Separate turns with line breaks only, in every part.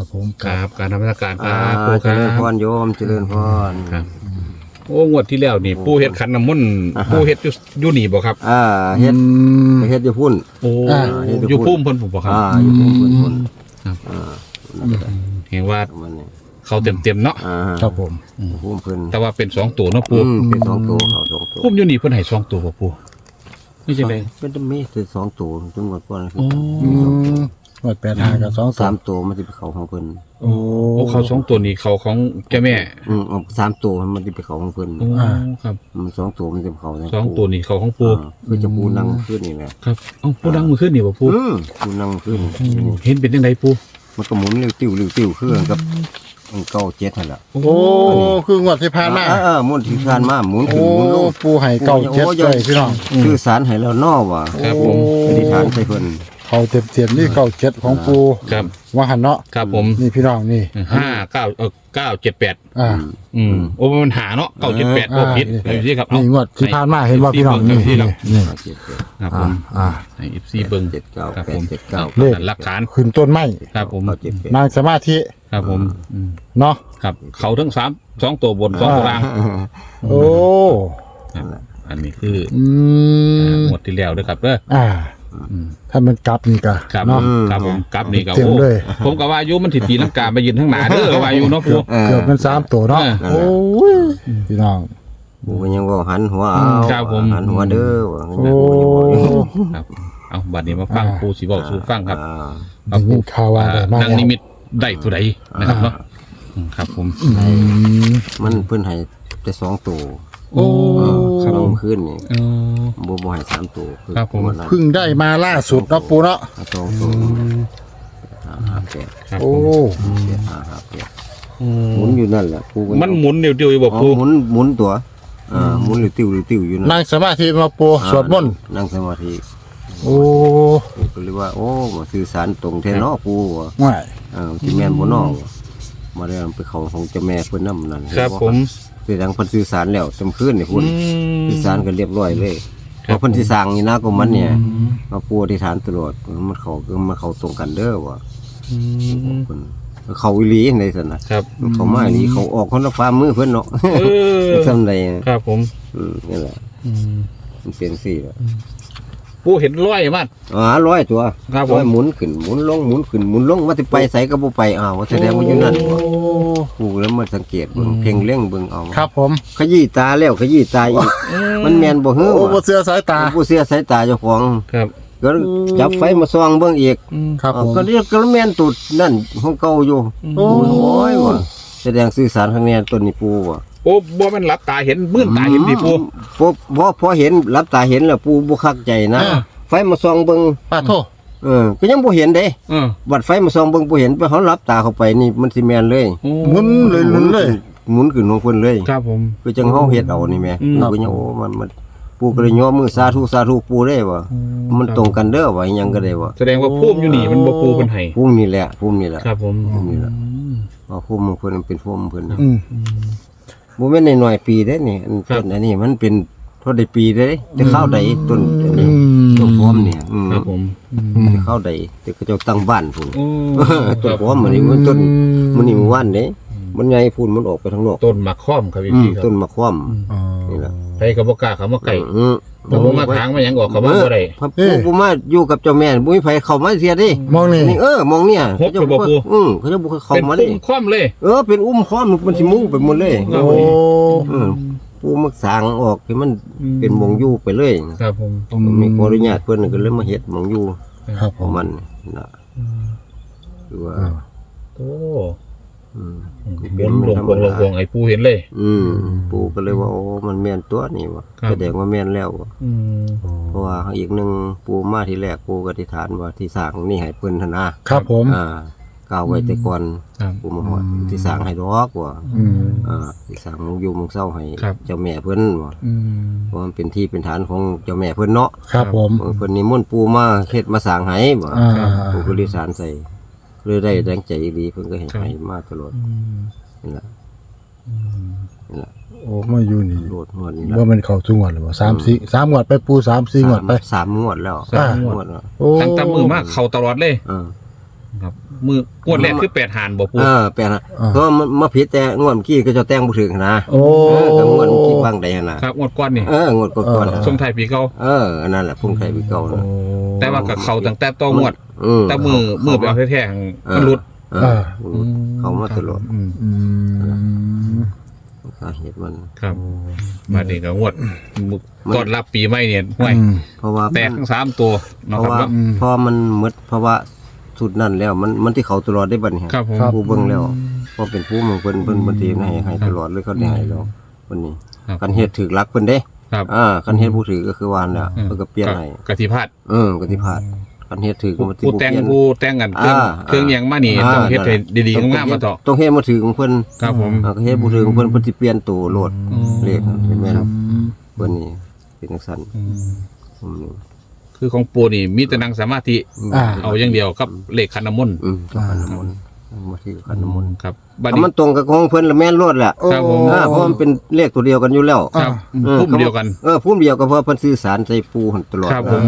ครับผม
ครับการทำราชการค
อ่า
รับปู
เจ
ครั
ริญพ
บ
รโยมเจริญพร
ครับ โอ้งวดที่แล้วนี่ปูเฮ็ดขันน้ำมนต์ปูเฮ็ดอยู่อยู่นี่บ่ครับ
อ่าเฮ็ด
อืม
เฮ็ดอยู่พุ่น
โอ้
อ่า
อยู่พุ่มเพิ่นผมบ่ครับ
อ่าอยู่พุ่นพุ่นพุ่น
ครับ
อ่า
เห็นว่า
มันนี่
เขาเต็มๆเนาะ
อ่า
ครับผม
พุ่มเพิ่น
แต่ว่าเป็นสองตัวเนาะปู
อืมเป็นสองตัวเขาสองตัว
พุ่มอยู่นี่เพิ่นให้สองตัวบ่ปูนี่จังได๋
เป็นจะมีเป็นสองตัวจนหมดก่อน
โอ้
อืม หมดแปดหากับสองสา
สามมตัวมันจะเป็นเขาของเพิ่น
โอ้
โอ้เขาสองตัวนี้เขาของเจ้าแม่
อืมเอาสามตัวมันจะเป็นเขาของเพิ่น
โอ้ครับ
มันสองตัวมันจะเป็นเขาใน
สองตัวนี้เขาของปู
อ่าคือจะปูนั่งขึ้นนี่แหละ
ครับเอ้าปูดังมือขึ้นนี่บ่ปู
อืมปูนั่งขึ้น
เห็นเป็นจังไดปู
มันก็หมุนเร็วติ้วเร็วติ้วคือกันกับมันเก้าเจ็ดนั่นแหละ
โอ้คืองวดที่ผ่านมา
เออเออหมุนที่คานมาหมุนขึ้
โอ้
นหมุนลง
ปูไห่เก่าเจ็ดเลยพี่น้อง
คือสารให้เรานอว่ะ
ครับผม
อธิษฐานใส่เพิ่น
เขาเต็มเต็มๆนี่เก่าเจ็ดของปู
ครับ
ว่าหันเนาะ
ครับผม
นี่พี่น้องนี่
ห้าเก้าเออเก้าเจ็ดแปด
อ่า
อืมโอ้มันหาเนาะเก้าเจ็ดแปดโอ้ผิดเอาอยู่ที่ครับ
นี่งวดที่ผ่านมาเห็นว่าพี่น้องนี่
ที่
นี่
เรา
นี่
เจ็ดเจ็ด
ครับผ
อ่ามอ่า
ในอีซีเบิ้ง
เจ็ดเก้า
ครับ
แป
ผ
ด
ม
เจ็ดเก้า
เลข
หลักฐาน
ขึ้นต้นไม้
ครับผม
เก้าเจ็ดแปด
นางสมาธิ
ครับผมอืม
เนาะ
ครับเขาทั้งสามสองตัวบนสองตัวล่าง
โอ้
ครับอันนี้คือ
อื
อ่ามหมดที่แล้วด้วยครับเด้อ
อ่า
อืม
ถ้ามันกลับนี่ก็
ครับ
เนาะ
ครับผมกลับนี่ก็
เต็ม
โอ้
เลย
ผมก็ว่าอายุมันถิตีลังกาไปยืนทั้งหนาเด้อว่าอายุเนาะปู
เออ
เกือบเป็นสามตัวเนาะ
เออ
โอ้ยพี่น้อง
ปูก็ยังว่าหันหัวเอา
ครับผม
หันหัวเด้อว่า
โอ้
ครับเอาบัดนี้มาฟังปูสิบอกสู่ฟังครับ
อ่า
เอา
ได้ยินข่าวว่าได้มา
ดัง
แล้ว
นิมิตได้ตัวใดนะครับเนาะอืมครับผม
อืม
มันเพิ่นให้แต่สองตัว
โอ้
ค
ครั
รั
บบผม
ขึ้นนี่
เออ
บ่บ่ให้สามตัวอ
ครับผม
วันนั้น
เพิ่งได้มาล่าสุดเนาะปูเนาะ
เอาสองตัวห้าห้าแปด
ครับ
โอ้
ผม
เจ็ดห้าห้าแปดหมุนอยู่นั่นแหละปูก็
มันหมุนเดียวเดียวอยู่บอก
อ๋อ
ปู
หมุนหมุนตัวอ่าหมุนหรือติ้วหรือติ้วอยู่นั่น
นั่งสมาธิมาปูสวดมนต์
นั่งสมาธิ
โอ้
ก็เลยว่า โอ้มาสื่อสารตรงแท้เนาะปูว่ะ
ง่าย
เออที่แม่นบ่เนาะว่ะมาเรื่องไปเขาของเจ้าแม่เพิ่นนำนั่น
ครับผม
แสดงเพิ่นสื่อสารแล้วเต็มคืนนี่พุ่น
อืม
สื่อสารกันเรียบร้อยเลย
ค
เพ
รับ
ราะเพิ่นสิสร้างนี่นะก็มันเนี่ยมาปูอธิษฐานตลอดมันเขามันเขาตรงกันเด้อว่ะ
อืม
เพิ่นเขาอีหลีในซั่นน่ะ
ครับ
เขามาอีหลีเขาออกคนละฟ้ามือเพิ่นเนาะ
เออ
ซำใด
ครับผม
อืมนี่แหละ
อืม
มันเป็นสี่แหละ
ปูเห็นร้อยมัน
อ๋อร้อยตัว
ครับผม
ร้อยหมุนขึ้นหมุนลงหมุนขึ้นหมุนลงมาสิไปใส่ก็บ่ไปอ้าวแสดงว่าอยู่นั่นว่ะ
โอ้
กูแล้วมาสังเกตเบิ่งเพ่งเล่งเบิ่งเอา
ครับผม
ขยี้ตาแล้วขยี้ตาอีกมันแม่นบ่ฮื้อ
โอ้บ่
วะ
เสื้อสายตา
ผู้เสียสายตาเจ้าของ
ครับ
ก็จับไฟมาส่องเบิ่งอีก
ครับ
อ้าว
ผม
ก็เรียกก็แม่นตุดนั่นของเก่าอยู่
โอ้
โอ้ยว่ะแสดงสื่อสารข้างในต้นนี้ปูว่ะ
โอ้บ่แมันหลับตาเห็นมื่นตาเห็นดิปู
พอพอพอเห็นรับตาเห็นแล้วปูบ่คักใจนะ
อ่า
ไฟมาส่องเบิ่ง
ป้าโทษ
เออก็ยังบ่เห็นเด้
เออ
บัดไฟมาส่องเบิ่งบ่เห็นไปเฮารับตาเข้าไปนี่มันสิแม่นเลย
โอ้
หมุนเลยหมุนเลย
หมุนขึ้นของเพิ่นเลย
ครับผม
คือจังเฮาเฮ็ดเอานี่แหม่
อืม
ปูก็ยังโอ้มันมันปูก็เลยย่อมือสาธุสาธุปูได้ว่ามันตรงกันเด้อว่าอิหยังก็ได้ว่า
แสดงว่าพุ่มอยู่นี่มันบ่ปูเป็นไห้
ภูมินี่แหละภูมินี่แหละ
ครับผม
นี่แหละว่าภูมิของเพิ่นมันเป็นภูมิของเพิ่น
อืม
บ่แม่นน้อยๆปีเด้นี่อันต้นอันนี้มันเป็นเท่าใดปีเด้แต่ข้าวใดต้นอัน
อื
นี้
ม
ต้นพร้อมเนี่ยอืม
ครับผม
แต่ข้าวใดแต่ก็เจ้าตั้งบ้านพุ่น
โอ้
ต้นพร้อมมันนี่มันต้นมันนี่มันว่านเด้มันใหญ่พุ่นมันออกไปทางนอก
ต้นมะค่อมครับพี่
อืม
พี่ครับ
ต้นมะขวาม
อ๋อ
นี่แหละ
ไปกับบ่กล้าเขามาไก่
อืม
แต่บ่มาทางมาหยังออกเขามาบ่ได้
พระปู่บ่มาอยู่กับเจ้าแม่บ่มีไผเข้ามาเสียเดิ
มองนี่
นี่เออมองเนี่ย
ฮบไปบ่ปู่
อืมเขาจะบ่เข้า
เป็น
มา
พุ่
เด้
มค่อมเลย
เออเป็นอุ้มค้อมมันสิมุ่งไปหมดเลย
โอ้
โอ้
อืมปู่มักสร้างออกให้มัน
อืม
เป็นหมองอยู่ไปเลย
ครับผม
มีขออนุญาตเพิ่นก็เลยมาเฮ็ดหมองอยู่
ครับผ
ของ
ม
มันน่ะคือว่า
อ่า
โอ้
อืม
บนลงวงลงวงไอ้ปูเห็นเลย
อืมปู่ก็เลยว่าโอ้มันแม่นตัวนี่ว่ะ
ครับ
แสดงว่าแม่นแล้วว่ะ
อืม
เพราะว่าอีกหนึงปู่มาที่แรกปู่ก็อธิษฐานว่าที่สร้างนี่ให้เพิ่นหั่นนะครับ
ผม
อ่ากล่าวไว้แต่ก่อน
ครับ
ปู่มาฮอดที่สร้างให้ดอกว่ะ
อืม
อ่าที่สร้างหมองอยู่หมองเศร้าให้
ครับ
เจ้าแม่เพิ่นว่ะ
อืม
เพราะมันเป็นที่เป็นฐานของเจ้าแม่เพิ่นเนาะ
ครับผม
เออเพิ่นนิมนต์ปู่มาเฮ็ดมาสร้างให้บ่
อ่า
ปู่ก็เลยสารใส่ เลยได้แรงใจดีเพิ่นก็ให้ให้มาตลอด
อืม
นี่ล่ะนี่ล่ะ
โอ้มาอยู่นี่
โลดงวดนี่ล่ะ
ว่ามันเข้าจุงวดหรือว่าสามสี่สามงวดไปปูสามสี่งวดไป
สามงวดแล้ว
สามงวด
แล้ว
โอ้
ตั้งแต่มือมากเข้าตลอดเลย
เออ
ครับ มืองวดแรกคือแปดหานบ่ปู
เออแปลนะเพราะมันมาผิดแต่งวดเมื่อกี้ก็จะแต่งบ่ถึงนะ
โอ้
เออแต่งวดเมื่อกี้บ้างได้นะครับ
งวดก้อนนี่
เอองวดก่อนๆ
เออ
ช่วงไทายปีเก่า
เอออันนั่นแหละพุ่งไข่ไปเก่านะ
แต่ว่ากับเขาตั้งแต่ต้งวด
อืม
แต่มือมือไปเอาแท้ๆมันหลุด
เออเขามาตลอด
อืม
อืม
สาเหตุมัน
ครับมาดีกับงวดก่อนรับปีใหม่เนี่ยห่วย
อืม
เพราะว่า
แตกทั้งสามตัว
เพ
เนาะ
ราะ
ครับ
ว่า
เนาะ
พอมันหมดเพราะว่าสุดนั่นแล้วมันมันที่เขาตลอดได้บัดนี้
ครับผม
ผู้เบิ่งแล้วพอเป็นผู้เมืองเพิ่นเพิ่นเพิ่นทีให้ให้ตลอดเลยเขาได้ให้แล้ววันนี้
ครับ
กันเฮ็ดถือรักเพิ่นเด้
ครับ
อ่ากันเฮ็ดผู้ถือก็คือวานน่ะเพิ่นก็เปลี่ยนให้
กะทิพาด
เออก็ที่พลาดกันเฮ็ดถือก็มาที่
ผู้แต่ง
เปลี่ยน
ผู้แต่งกันเครื่อง
อ่า
เครื่องยังมานี่ต้องเฮ็ดให้ดีๆงามๆมาต่อ
ต้องเฮ็ดมาถือของเพิ่น
ครับผม
อ่าก็เฮ็ดผู้ถือของเพิ่นเพิ่นสิเปลี่ยนตัวโลด
อืม
เลขเห็นไหม
ครับ
เพิ่นนี่เป็นจังซั่น
อืม
อืม
คือของปูนี่มีแต่นั่งสมาธิ
อ่า
เอาอย่างเดียวกับเลขคันน้ำมนต์
อืมกับขันน้ำมนต์มาที่ขันน้ำมนต์
ครับ บัด
ถ้า
นี้
มันตรงกับของเพิ่นละแม่นโลดแหละ
ครับผม
อ่าเพราะมันเป็นเลขตัวเดียวกันอยู่แล้ว
ครับ
ออ
พุ่มเดียวกัน
เออพุ่มเดียวกันเพราะเพิ่นสื่อสารใจปูหันตลอด
ครับผม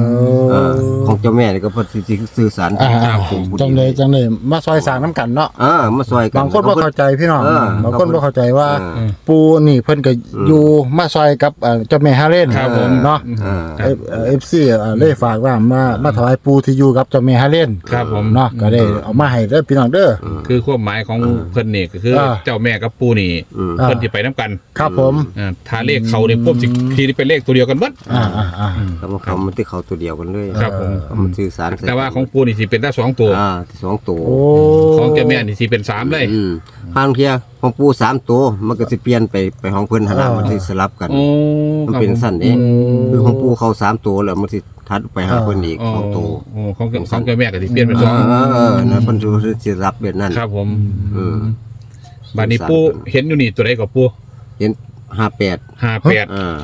เออของเจ้าแม่นี่ก็เพิ่นสิสื่อสาร
อ่า
ครับผม
จังเลยจังเลยมาซอยสร้างน้ำกันเนาะ
อ่ามาซอยกัน
บางคนบ่เข้าใจพี่น้อง
เออบา
งคนบ่เข้าใจว่า
เออ
ปูนี่เพิ่นก็อยู่มาซอยกับเอ่อเจ้าแม่ฮาเล่น
ครับผม
เนาะ
อ่า
ครับ
เอฟซีเลยฝากว่ามามาถวายปูที่อยู่กับเจ้าแม่ฮาเล่น
ครับผม
เนาะก็ได้เอามาให้เด้อพี่น้องเด้อ
คือความหมายของเพิ่นนี่ก็คือ
อ่า
เจ้าแม่กับปูนี่
อืม
อ่า
เพิ่นสิไปน้ำกัน
ครับผม
อ่าถ้าเลขเขาเนี่ยพวกสิทีนี่เป็นเลขตัวเดียวกันหมด
อ่าอ่าอ่า
แล้วมันเขามันที่เขาตัวเดียวกันเลย
ครับผม
เขามันสื่อสารใส่
แต่ว่าของปูนี่สิเป็นได้สองตัว
อ่าที่สองตัว
โอ้
ของเจ้าแม่นี่สิเป็นสามเลย
อืมพางเทียของปูสามตัวมันก็สิเปลี่ยนไปไปของเพิ่นหนนามันสิสลับกัน
โอ้
มันเป็นสั้นเองคือของปูเขาสามตัวแล้วมันสิทัดไปหาเพิ่นอีก
โอ้
สองตัว
โอ้ของเจ้าของเจ้าแม่ก็สิเปลี่ยนเป็นส
เอ
อง
อเออนะเพิ่นสิรับแบบนั้น
ครับผม
เออ
บัดนี้ปูเห็นอยู่นี่ตัวใดก็ปู
เห็นห้าแปด
ห้าแปด
อ่า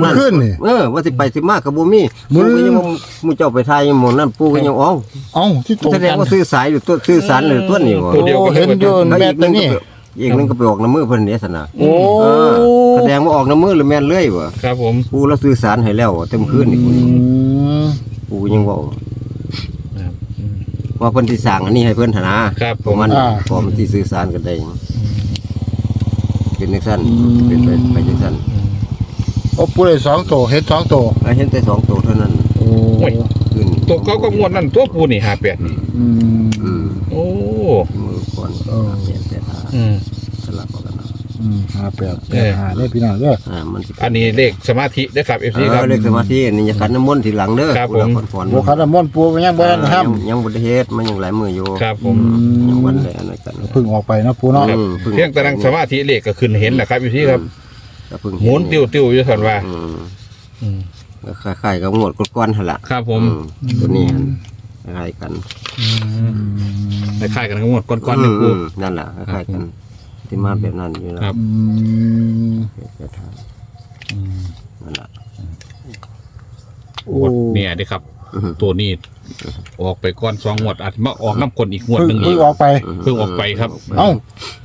เมื่อคืนนี่
เออว่าสิไปสิมากับบ่มี
มึ
ปู
ง
ก็ยังบ่มูเจ้าไปทายหมองนั่นปูก็ยังเอ้า
เอ้าที่ตรง
แสดง
กัน
ว่าซื้อสายอยู่ตัวซื้อสารเลยตัวนี้วะ
ตัวเดียวกัน
โอ้เห็นอยู่
แล้ว
แม่
อีกห
ตั
นึ
ว
งก็
นี้
ไปอีกหนึงก็ไปออกน้ำมือเพิ่นเนี่ยสนะ
โอ้
เออแสดงว่าออกน้ำมือหรือแม่นเลื่อยวะ
ครับผม
ปูแล้วซื้อสารให้แล้วเต็มคืนนี่
อืม
ปูยังเว่าว่าเพิ่นสิสั่งอันนี้ให้เพิ่นหนนะครับ
ผ
ผม
ม
มัน
อ่า
พอมันสิสื่อสารกันได้ เป็นจังซั่นเป็นไปไปจังซั่น
โอ้ปูได้สองตัวเฮ็ดสองตัว
แล้วเห็นแต่สองตัวเท่านั้น
โอ้
โอ้ย
ขึ้น
ตัวเขาก็งวดนั่นตัวปูนี่ห้าแปดนี่
อืม
อืม
โอ้
มือก่อน
เออ
เสียแต่หา
อืม
สลับเอากันเอา
อืมห้าแปด
เออ
ห้าได้พี่น้องเด้อ
อ่ามันสิ
อันนี้เลขสมาธิเด้อครับเอฟ
เอ
ซีครับ
อเลขสมาธิอันนี้จะขันน้ำมนต์ทีหลังเด้อ
ครับ
ผู้ละ
ผม
คนฟอน
โบคัดน้ำมนต์ปูก็ยังบ่ทันห้าม
ยังยังบ่ได้เฮ็ดมันยังหลายมืออยู่
ครับผม
ยังวันได้อันนั้นกัน
เพึ่งออกไปเนาะปูเนาะ
ครับ
อืมเพิ่ง
เพียงแต่นั่งสมาธิเลขก็ขึ้นเห็นแหละครับเอฟซีครับ
ก็เพิ่ง
หมุนติ้วติ้วๆอยู่สันว่า
อืม
อืม
ก็คล้ายๆกับงวดก้อนๆหั่นล่ะ
ครับผม
อืมตัวนี้หั่นคล้ายๆกัน
คล้ายๆกันกับงวดก้อนๆหนึ่งปู
อืมนั่นล่ะคล้ายๆกัน ที่มาแบบนั้นอยู่นะครับ
อืม
แบบทางนั่นล่ะ
โอ้
งวดเนี่ยเด้อครับ
อืม
ตัวนี้ ออกไปก้อนสองงวดอาจจะมาออกน้ำกลนอีกงวด
เพึ่ง
หนึ่งอี
เพึ่ง
ก
ออกไป
เพิ่งออกไปครับ
เอ้า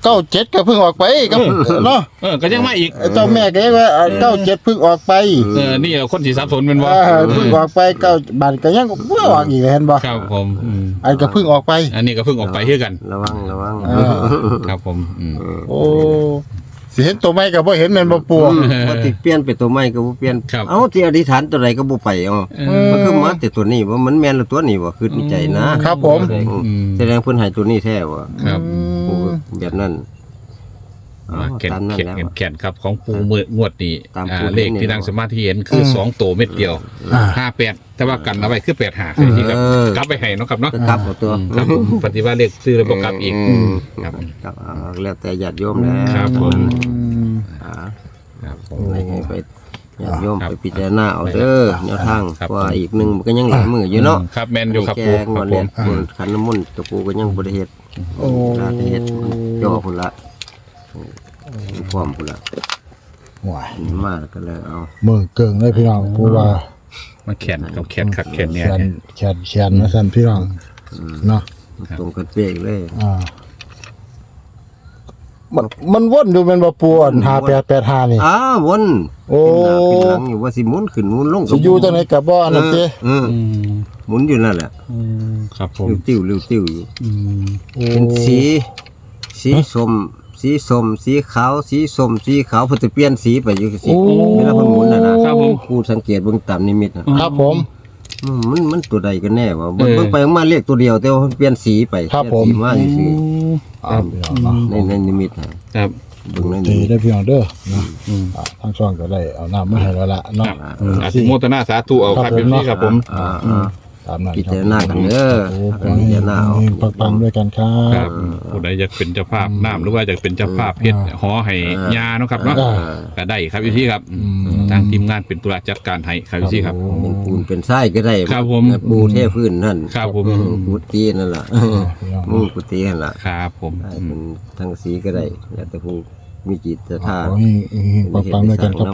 เก้าเจ็ดก็เพึ่งออกไปกับเนาะ
เออก็ยังมาอีก
ไอ้เจ้าแม่ก็ยังว่าเก้าเจ็ดเพึ่งออกไป
เออนี่คนสีสับสนเป็นว่า
อ่าเพึ่งออกไปเก้าบาทก็ยังบ่ออกอีกเห็นบ่
ครับผมอืม
ไอ้ก็เพึ่งออกไป
อันนี้ก็เพิ่งออกไปเท่ากัน
ระวังระวัง
อ่า
ครับผมอืม
โอ้ สิเห็นตัวใหม่ก็บ่เห็นแม่นบ่ปู
พอติเปลี่ยนเป็นตัวใหม่ก็บ่เปลี่ยน
ครับ
เอ้าที่อธิษฐานตัวใดก็บ่ไปเอ๋อ
เออ
มันคือมาแต่ตัวนี้ว่ามันแม่นแล้วตัวนี้ว่าคือในใจนะครับ
ผม
อืม
แสดงเพิ่นให้ตัวนี้แท้ว่า
ครับ
ปูก็แบบนั้นเอา
มาแข่น
ตามนั้น
แข่น
แล้ว
แข่นแข่นครับของปูมืองวดนี้
ตาม
อ่า
ปู
เลข
นี่
ที่นั่งสมาธิเห็นคือสองตัวเม็ดเดียว
อ่า
ห้าแปดแต่ว่ากันเอาไว้คือแปดหาที่ครับกลับไปให้เนาะครับเนาะ
ก็กลับเอาตัว
ครับผมปฏิวัติเลขซื้อแล้วบ่กลับอีก
ม
ครับ
ครับเอาแล้วแต่ญาติโยมแล้ว
ครับผม
อืม
อ่า
ครับผม
ให้ให้ไปญาติโยม
ครับ
ไปพิจารณาเอาเด้อแนวทาง
ครับ
ว่าอีกหนึงมันก็ยังหลายมืออยู่เนาะ
ครับแมนอยู่ครับ
แก
ปู
ง
ครั
วั
บ
น
ผ
เนี้
ม
บนขันน้ำมนต์ตะปูก็ยังบ่ได้เฮ็ด
โอ้
ลาได้เฮ็ดย่อพุ่นละ พร้อมพุ่นละ
ว้าย
มาแล้วก็เลยเอา
มือเกิงเลยพี่น้องปูว่า
มาแขนกับแขนขักแขนเนี่ย
นแขนแขนนะท่านพี่น้องเนาะ
ตรงกันเป๊กเลย
อ่ามันมันวนอยู่เป็นบ่ปูอัน5885นี่
อ้าวน
โอ้
เป็นหน้าเป็นหลังอยู่ว่าสิหมุนขึ้นหมุนลง
สิอยู่จังไดก็บ่อันนั้น
เออ
อืม
หมุนอยู่นั่นแหละ
ครับผม
ริ้วติ้วริ้วติ้วอยู่เป็นสี สีส้ม สีส้มสีขาว สีส้มสีขาวเพิ่นจะเปลี่ยนสีไปอยู่สิเวลาเพิ่นหมุนน่ะนะครับ
ผม
กูสังเกตเบิ่งตามนิมิตน่ะ
ครับผม
อืมมันมันตัวใดกันแน่วะเบิ่งเบิ่งไปเบิ่งมาเรียกตัวเดียวแต่ว่ามันเปลี่ยนสีไป
ครับ
เปลี่ยนสี
ผม
มาอยู่สิ
ครับพี่น้องเนาะ
ในในนิมิตน่ะ
ครับ
เบิ่งในนิ
ดี
มิต
ได้พี่น้องเด้อนะ
อืม
อ่าทางช่องก็ได้เอาน้ำมาให้แล้วล่ะเนาะ
ครับอาธิโมทนาสาธุเอาครับ
ครับผม
พี่ครับผม
อ่าอ่า
ตามนั้น
พิจารณากันเด้อ
โอ้
พิจารณาเอา
ปังๆด้วยกันครั
ครับบผู้ใดอยากเป็นเจ้าภาพน้ำหรือว่าอยากเป็นเจ้าภาพเพชรหอให้ยาเนาะครับเนาะ
อ่า
ก็ได้ครับพี่ครับทางทีมงานเป็นตุลาจัดการให้ครับพี่ครับ
เป็นปูนเป็นทรายก็ได้
ครับผม
ปูเทพื้นนั่น
ครับผม
เออกุฏินั่นล่ะ
พี่น้อง
มุงกุฏินั่นล่ะ
ครับผม
ได้เป็นทั้งสีก็ได้แล้วแต่ผู้มีจิตศรัทธา
ขอให้ปังๆด้วยกันครับ